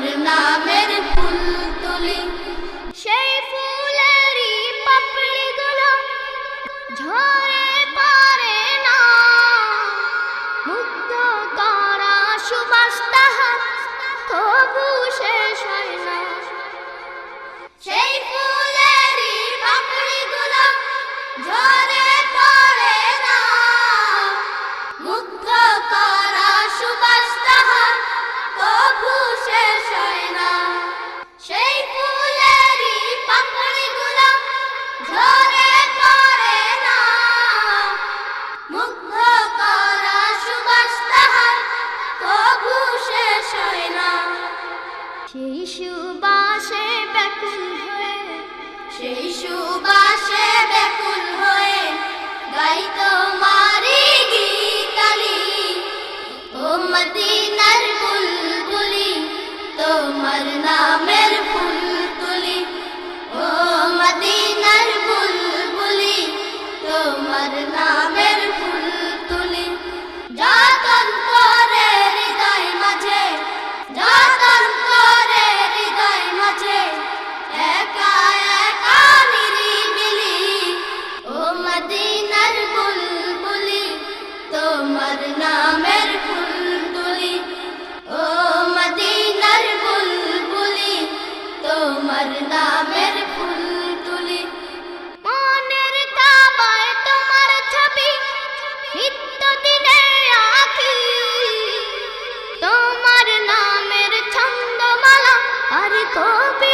তোমার নামের ফুল তুলি সেই ফুলেরই পাপড়িগুলো ঝরে পারে না। মুগ্ধ করা সুবাস তবু শেষ হয় না। সেই ফুলেরই ঝরে মুগ্ধ করা সুবাস তাহার তবু শেষ হয় না। হয়ে, সেই সুবাসে হয়ে গাই তোমারি গীতালি। ও মদিনার তোমার নামের ফুল তুলি। মনের তোমার ছবি ছন্দমালা আর কবিতা